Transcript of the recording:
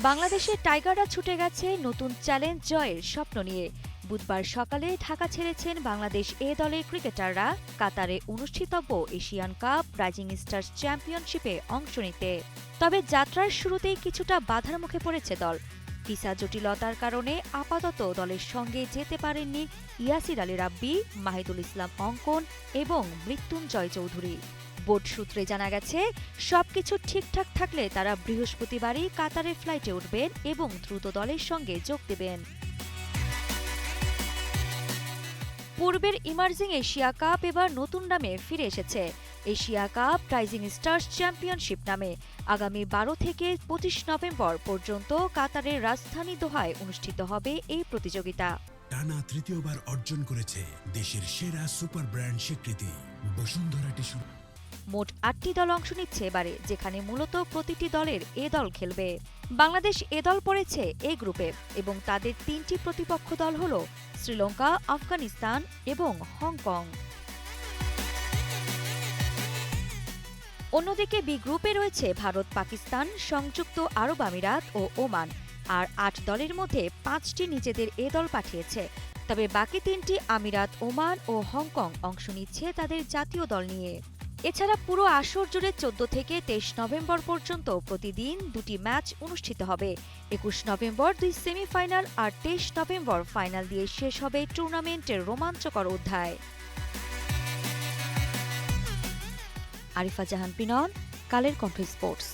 বাংলাদেশের টাইগাররা ছুটে গেছে নতুন চ্যালেঞ্জ জয়ের স্বপ্ন নিয়ে। বুধবার সকালে ঢাকা ছেড়েছেন বাংলাদেশ এ দলের ক্রিকেটাররা। কাতারে অনুষ্ঠিতব্য এশিয়ান কাপ রাইজিং স্টার্স চ্যাম্পিয়নশিপে অংশ নিতে। তবে যাত্রার শুরুতেই কিছুটা বাধার মুখে পড়েছে দল। ভিসা জটিলতার কারণে আপাতত দলের সঙ্গে যেতে পারেননি ইয়াসির আলী রাব্বি, মাহিদুল ইসলাম অঙ্কন এবং মৃত্যুঞ্জয় চৌধুরী। বোর্ড সূত্রে জানা গেছে, সবকিছু ঠিকঠাক থাকলে তারা বৃহস্পতিবারই কাতারের ফ্লাইটে উঠবেন এবং দ্রুত দলের সঙ্গে যোগ দেবেন। পূর্বের ইমার্জিং এশিয়া কাপ এবার নতুন নামে ফিরে এসেছে। Asia cup rising stars championship নামে। আগামী বারো থেকে পঁচিশ নভেম্বর পর্যন্ত কাতারের রাজধানী দোহায় অনুষ্ঠিত হবে এই প্রতিযোগিতা। টানা তৃতীয়বার অর্জন করেছে দেশের সেরা সুপার ব্র্যান্ড স্বীকৃতি। বসুন্ধরা টিস্যু মোট আটটি দল অংশ নিচ্ছে এবারে, যেখানে মূলত প্রতিটি দলের এ দল খেলবে। বাংলাদেশ এ দল পড়েছে এ গ্রুপে এবং তাদের তিনটি প্রতিপক্ষ দল হল শ্রীলঙ্কা, আফগানিস্তান এবং হংকং। অন্যদিকে বি গ্রুপে রয়েছে ভারত, পাকিস্তান, সংযুক্ত আরব আমিরাত ও ওমান। আর আট দলের মধ্যে পাঁচটি নিজেদের এ দল পাঠিয়েছে। তবে বাকি তিনটি আমিরাত, ওমান ও হংকং অংশ নিচ্ছে তাদের জাতীয় দল নিয়ে। এছাড়া পুরো আসর জুড়ে চোদ্দ থেকে তেইশ নভেম্বর পর্যন্ত প্রতিদিন দুটি ম্যাচ অনুষ্ঠিত হবে। একুশ নভেম্বর দুই সেমিফাইনাল আর তেইশ নভেম্বর ফাইনাল দিয়ে শেষ হবে টুর্নামেন্টের রোমাঞ্চকর অধ্যায়। আরিফা জাহান, পিনন, কালের কণ্ঠ স্পোর্টস।